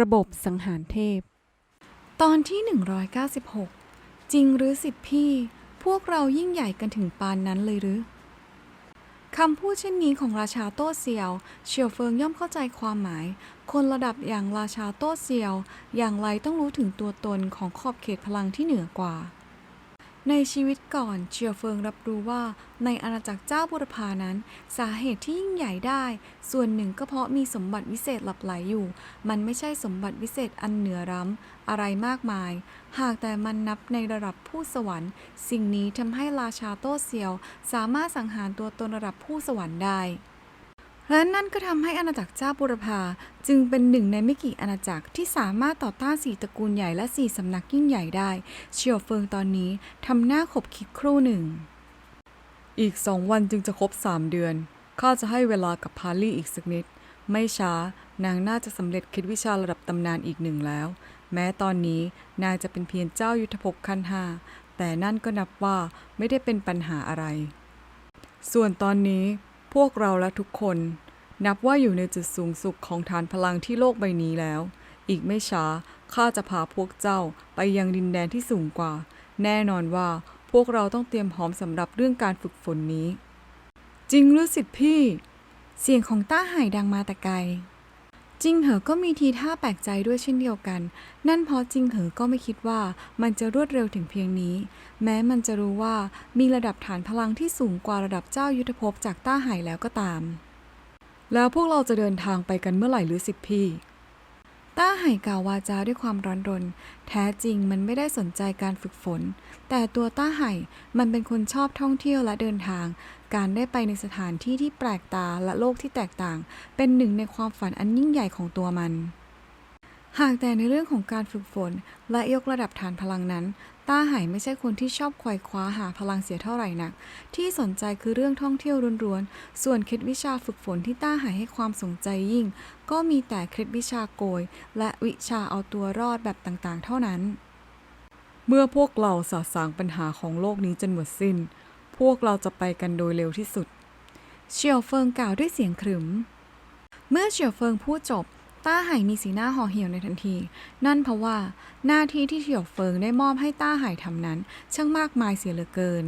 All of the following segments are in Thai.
ระบบสังหารเทพ ตอนที่ 196 จริงหรือสิบพี่ พวกเรายิ่งใหญ่กันถึงปานนั้นเลยหรือคำพูดเช่นนี้ของราชาโต้เซียวเฉียวเฟิงย่อมเข้าใจความหมาย คนระดับอย่างราชาโต้เซียว อย่างไรต้องรู้ถึงตัวตนของขอบเขตพลังที่เหนือกว่า ในชีวิตก่อนเฉียวเฟิงรับรู้ว่า ในอาณาจักรเจ้าบุรพานั้น สาเหตุที่ยิ่งใหญ่ได้ ส่วนหนึ่งก็เพราะมีสมบัติวิเศษหลับไหลอยู่ มันไม่ใช่สมบัติวิเศษอันเหนือล้ำอะไรมากมาย หากแต่มันนับในระดับผู้สวรรค์ สิ่งนี้ทำให้ราชาโต้เซียว สามารถสังหารตัวตนระดับผู้สวรรค์ได้ และนั่นก็ทำให้อาณาจักรเจ้าบุรพาจึงเป็นหนึ่งในไม่กี่อาณาจักรที่สามารถต่อต้านสี่ตระกูลใหญ่และสี่สำนักยิ่งใหญ่ได้เฉียวเฟิงตอนนี้ทำหน้าขบคิดครู่หนึ่ง อีกสองวันจึงจะครบสามเดือน ข้าจะให้เวลากับพาลี่อีกสักนิด ไม่ช้านางน่าจะสำเร็จคิดวิชาระดับตำนานอีกหนึ่งแล้ว แม้ตอนนี้นางจะเป็นเพียงเจ้ายุทธภพขั้นห้าแต่นั่นก็นับว่าไม่ได้เป็นปัญหาอะไร ส่วนตอนนี้พวกเราและทุกคน นับว่าอยู่ในจุดสูงสุดของฐานพลังที่โลกใบนี้แล้ว อีกไม่ช้าข้าจะพาพวกเจ้าไปยังดินแดนที่สูงกว่า แน่นอนว่าพวกเราต้องเตรียมพร้อมสำหรับเรื่องการฝึกฝนนี้ จริงหรือสิทธิพี่ เสียงของต้าไห่ดังมาแต่ไกลจิงเหอก็มีทีท่าแปลกใจด้วยเช่นเดียวกัน นั่นเพราะจิงเหอก็ไม่คิดว่ามันจะรวดเร็วถึงเพียงนี้ แม้มันจะรู้ว่ามีระดับฐานพลังที่สูงกว่าระดับเจ้ายุทธภพจากต้าไห่แล้วก็ตาม แล้วพวกเราจะเดินทางไปกันเมื่อไหร่หรือสิบพี่ ต้าไห่กล่าววาจาด้วยความร้อนรน แท้จริงมันไม่ได้สนใจการฝึกฝน แต่ตัวต้าไห่มันเป็นคนชอบท่องเที่ยวและเดินทาง การได้ไปในสถานที่ที่แปลกตาและโลกที่แตกต่าง เป็นหนึ่งในความฝันอันยิ่งใหญ่ของตัวมัน หากแต่ในเรื่องของการฝึกฝน และยกระดับฐานพลังนั้น ต้าไห่ไม่ใช่คนที่ชอบไขว่คว้าหาพลังเสียเท่าไหร่นัก ที่สนใจคือเรื่องท่องเที่ยวล้วนๆ ส่วนเคล็ดวิชาฝึกฝนที่ต้าไห่ให้ความสนใจยิ่ง ก็มีแต่เคล็ดวิชาโกย และวิชาเอาตัวรอดแบบต่างๆ เท่านั้น เมื่อพวกเราสะสางปัญหาของโลกนี้จนหมดสิ้น พวกเราจะไปกันโดยเร็วที่สุด เฉียวเฟิงกล่าวด้วยเสียงขรึม เมื่อเฉียวเฟิงพูดจบ ต้าไห่มีสีหน้าห่อเหี่ยวในทันที นั่นเพราะว่าหน้าที่ที่เฉียวเฟิงได้มอบให้ต้าไห่ทำนั้น ช่างมากมายเสียเหลือเกิน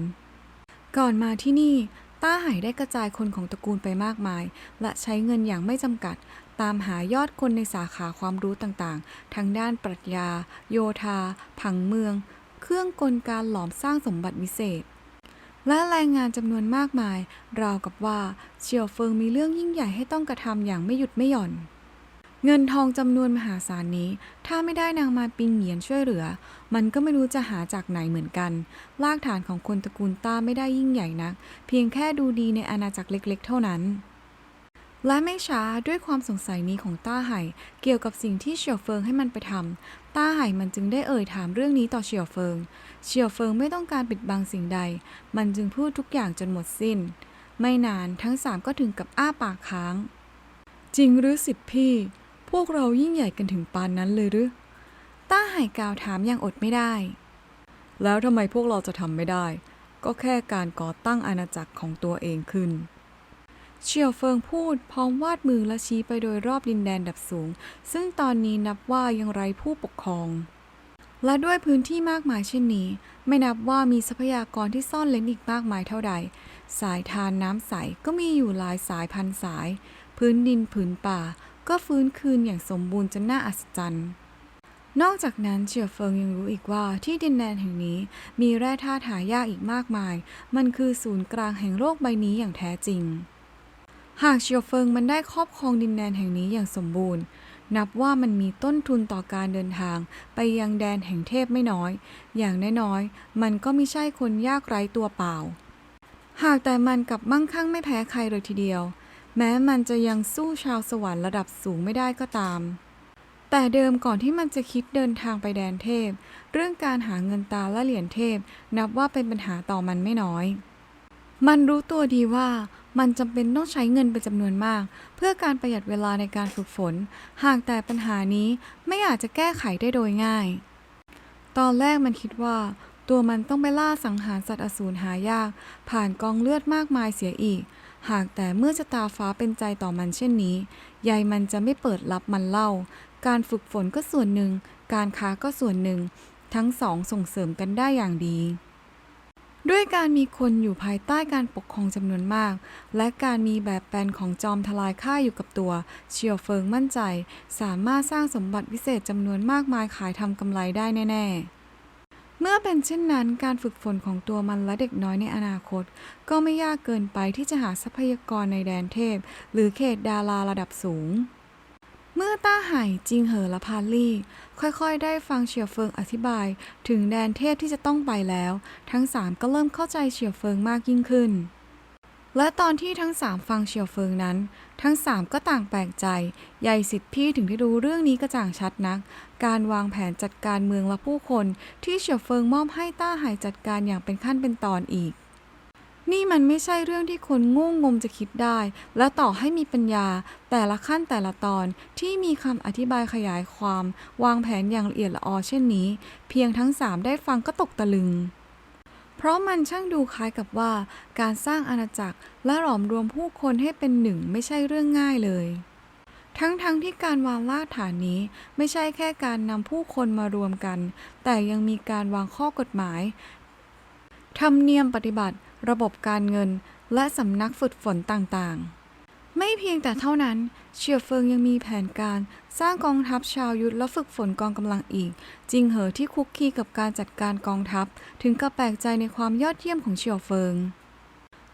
ก่อนมาที่นี่ ต้าไห่ได้กระจายคนของตระกูลไปมากมาย และใช้เงินอย่างไม่จำกัด ตามหายอดคนในสาขาความรู้ต่างๆทั้งด้านปรัชญา โยธา ผังเมือง เครื่องกลการหลอมสร้างสมบัติวิเศษและแรงงานจำนวนมากมาย ราวกับว่าเฉียวเฟิงมีเรื่องยิ่งใหญ่ให้ต้องกระทำอย่างไม่หยุดไม่หย่อน เงินทองจำนวนมหาศาลนี้ ถ้าไม่ได้นางมาปิงเหยียนช่วยเหลือ มันก็ไม่รู้จะหาจากไหนเหมือนกันรากฐานของคนตระกูลต้าไม่ได้ยิ่งใหญ่นัก เพียงแค่ดูดีในอาณาจักรเล็กๆ เท่านั้น และไม่ช้าด้วยความสงสัยนี้ของต้าไห่ เกี่ยวกับสิ่งที่เฉียวเฟิงให้มันไปทำต้าไห่มันจึงได้เอ่ยถามเรื่องนี้ต่อเฉียวเฟิง เฉียวเฟิงไม่ต้องการปิดบังสิ่งใด มันจึงพูดทุกอย่างจนหมดสิ้น ไม่นานทั้งสามก็ถึงกับอ้าปากค้าง จริงหรือสิทธิพี่ พวกเรายิ่งใหญ่กันถึงปานนั้นเลยหรือ ต้าไห่กาวถามอย่างอดไม่ได้ แล้วทำไมพวกเราจะทำไม่ได้ ก็แค่การก่อตั้งอาณาจักรของตัวเองขึ้นเฉียวเฟิงพูดพร้อมวาดมือและชี้ไปโดยรอบดินแดนดับสูง ซึ่งตอนนี้นับว่ายังไร้ผู้ปกครอง และด้วยพื้นที่มากมายเช่นนี้ ไม่นับว่ามีทรัพยากรที่ซ่อนเล้นอีกมากมายเท่าใด สายทานน้ำใสก็มีอยู่หลายสายพันสาย พื้นดินผืนป่า ก็ฟื้นคืนอย่างสมบูรณ์จนน่าอัศจรรย์ นอกจากนั้นเฉียวเฟิงยังรู้อีกว่าที่ดินแดนแห่งนี้มีแร่ธาตุหายากอีกมากมาย มันคือศูนย์กลางแห่งโลกใบนี้อย่างแท้จริง หากเฉียวเฟิงมันได้ครอบครองดินแดนแห่งนี้อย่างสมบูรณ์ นับว่ามันมีต้นทุนต่อการเดินทางไปยังแดนแห่งเทพไม่น้อย อย่างน้อยๆมันก็ไม่ใช่คนยากไร้ตัวเปล่า หากแต่มันกับมั่งคั่งไม่แพ้ใครเลยทีเดียว แม้มันจะยังสู้ชาวสวรรค์ระดับสูงไม่ได้ก็ตาม แต่เดิมก่อนที่มันจะคิดเดินทางไปแดนเทพ เรื่องการหาเงินตาและเหรียญเทพ นับว่าเป็นปัญหาต่อมันไม่น้อย มันรู้ตัวดีว่ามันจำเป็นต้องใช้เงินเป็นจำนวนมาก เพื่อการประหยัดเวลาในการฝึกฝน หากแต่ปัญหานี้ไม่อาจจะแก้ไขได้โดยง่าย ตอนแรกมันคิดว่า ตัวมันต้องไปล่าสังหารสัตว์อสูรหายาก ผ่านกองเลือดมากมายเสียอีก หากแต่เมื่อชะตาฟ้าเป็นใจต่อมันเช่นนี้ยายมันจะไม่เปิดรับมันเล่า การฝึกฝนก็ส่วนหนึ่ง การค้าก็ส่วนหนึ่ง ทั้งสองส่งเสริมกันได้อย่างดี ด้วยการมีคนอยู่ภายใต้การปกครองจำนวนมาก และการมีแบบแปลนของจอมทลายค่าอยู่กับตัว เชียวเฟิงมั่นใจ สามารถสร้างสมบัติวิเศษจำนวนมากมายขายทำกำไรได้แน่ ๆ เมื่อเป็นเช่นนั้นการฝึกฝนของตัวมันและเด็กน้อยในอนาคต ก็ไม่ยากเกินไปที่จะหาทรัพยากรในแดนเทพ หรือเขตดาราระดับสูง เมื่อต้าไห่จิงเหอและพาลี่ ค่อยๆ ได้ฟังเฉียวเฟิงอธิบาย ถึงแดนเทพที่จะต้องไปแล้ว ทั้งสามก็เริ่มเข้าใจเฉียวเฟิงมากยิ่งขึ้น และตอนที่ทั้งสามฟังเฉียวเฟิงนั้น ทั้งสามก็ต่างแปลกใจ ใหญ่สิทธิพี่ถึงได้รู้เรื่องนี้กระจ่างชัดนัก การวางแผนจัดการเมืองและผู้คน ที่เฉียวเฟิงมอบให้ต้าไห่จัดการอย่างเป็นขั้นเป็นตอนอีก นี่มันไม่ใช่เรื่องที่คนโง่งมจะคิดได้ และต่อให้มีปัญญา แต่ละขั้นแต่ละตอนที่มีคำอธิบายขยายความ วางแผนอย่างละเอียดละออเช่นนี้ เพียงทั้งสามได้ฟังก็ตกตะลึง เพราะมันช่างดูคล้ายกับว่า การสร้างอาณาจักรและหลอมรวมผู้คนให้เป็นหนึ่งไม่ใช่เรื่องง่ายเลย ทั้งๆทที่การวางรากฐานนี้ไม่ใช่แค่การนำผู้คนมารวมกัน แต่ยังมีการวางข้อกฎหมาย ธรรมเนียมปฏิบัติ ระบบการเงิน และสำนักฝึกฝนต่างๆ ไม่เพียงแต่เท่านั้นเฉียวเฟิงยังมีแผนการสร้างกองทัพชาวยุทธและฝึกฝนกองกำลังอีก จริงเหอที่คุกคีกับการจัดการกองทัพ ถึงกับแปลกใจในความยอดเยี่ยมของเฉียวเฟิง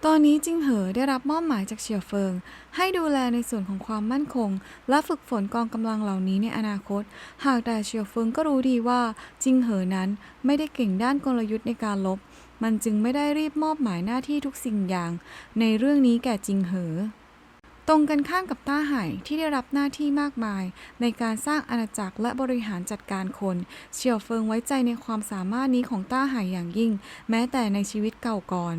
ตอนนี้จิงเหอได้รับมอบหมายจากเฉียวเฟิง ให้ดูแลในส่วนของความมั่นคง และฝึกฝนกองกำลังเหล่านี้ในอนาคต หากแต่เฉียวเฟิงก็รู้ดีว่าจิงเหอนั้นไม่ได้เก่งด้านกลยุทธ์ในการลบ มันจึงไม่ได้รีบมอบหมายหน้าที่ทุกสิ่งอย่าง ในเรื่องนี้แก่จิงเหอ ตรงกันข้ามกับต้าไห่ที่ได้รับหน้าที่มากมาย ในการสร้างอาณาจักรและบริหารจัดการคน เฉียวเฟิงไว้ใจในความสามารถนี้ของต้าไห่อย่างยิ่ง แม้แต่ในชีวิตเก่าก่อน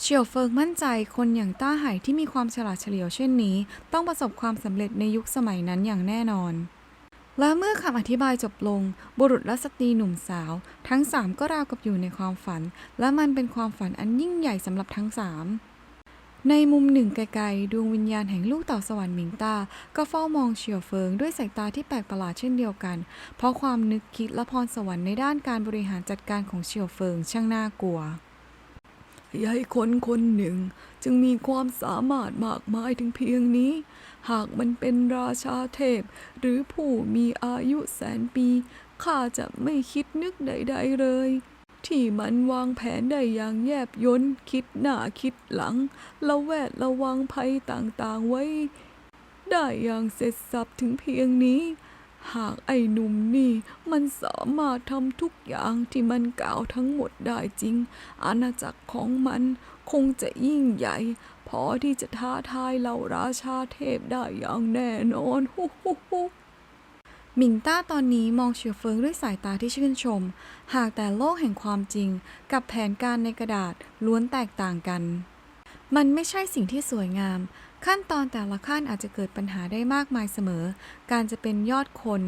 เฉียวเฟิงมั่นใจคนอย่างต้าไห่ที่มีความฉลาดเฉลียวเช่นนี้ ต้องประสบความสำเร็จในยุคสมัยนั้นอย่างแน่นอน และเมื่อคำอธิบายจบลง บุรุษและสตรีหนุ่มสาว ทั้งสามก็ราวกับอยู่ในความฝัน และมันเป็นความฝันอันยิ่งใหญ่สำหรับทั้งสาม ในมุมหนึ่งไกลๆดวงวิญญาณแห่งลูกเต่าสวรรค์หมิงตา ก็เฝ้ามองเฉียวเฟิงด้วยสายตาที่แปลกประหลาดเช่นเดียวกัน เพราะความนึกคิดและพรสวรรค์ในด้านการบริหารจัดการของเฉียวเฟิงช่างน่ากลัวยายคนคนหนึ่งจึงมีความสามารถมากมายถึงเพียงนี้ หากมันเป็นราชาเทพ หรือผู้มีอายุแสนปีข้าจะไม่คิดนึกใด ๆเลย ที่มันวางแผนได้อย่างแยบยลคิดหน้าคิดหลังระแวดระวังภัยต่างๆไว้ ได้อย่างเสร็จสับถึงเพียงนี้ หากไอ้หนุ่มนี่มันสามารถทำทุกอย่างที่มันกล่าวทั้งหมดได้จริง อาณาจักรของมันคงจะยิ่งใหญ่ พอที่จะท้าทายเหล่าราชาเทพได้อย่างแน่นอนฮู้ฮู้ฮู้ หมิงต้าตอนนี้มองเฉียวเฟิงด้วยสายตาที่ชื่นชม หากแต่โลกแห่งความจริงกับแผนการในกระดาษล้วนแตกต่างกัน มันไม่ใช่สิ่งที่สวยงาม ขั้นตอนแต่ละขั้นอาจจะเกิดปัญหาได้มากมายเสมอ การจะเป็นยอดคน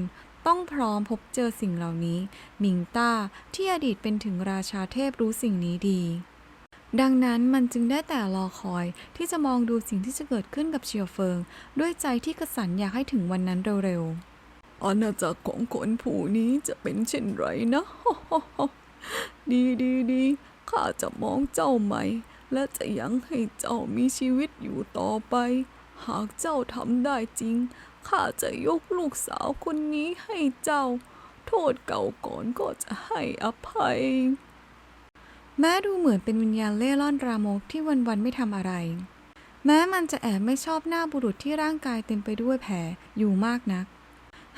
ต้องพร้อมพบเจอสิ่งเหล่านี้ หมิงต้าที่อดีตเป็นถึงราชาเทพรู้สิ่งนี้ดีดังนั้นมันจึงได้แต่รอคอยที่จะมองดูสิ่งที่จะเกิดขึ้นกับเฉียวเฟิง ด้วยใจที่กระสันอยากให้ถึงวันนั้นเร็วๆ อาณาจักรของคนผู้นี้จะเป็นเช่นไรนะ ดีดีดีข้าจะมองเจ้าใหม่ และจะยังให้เจ้ามีชีวิตอยู่ต่อไป หากเจ้าทำได้จริง ข้าจะยกลูกสาวคนนี้ให้เจ้า โทษเก่าก่อนก็จะให้อภัย แม้ดูเหมือนเป็นวิญญาณเล่ร่อนรามกที่วันๆไม่ทำอะไร แม้มันจะแอบไม่ชอบหน้าบุรุษที่ร่างกายเต็มไปด้วยแผลอยู่มากนัก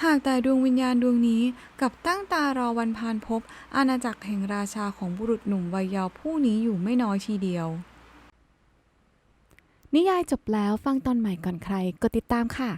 หากแต่ดวงวิญญาณดวงนี้กลับตั้งตารอวันพานพบ อาณาจักรแห่งราชาของบุรุษหนุ่มวัยเยาว์ผู้นี้อยู่ไม่น้อยทีเดียว นิยายจบแล้วฟังตอนใหม่ก่อนใครกดติดตามค่ะ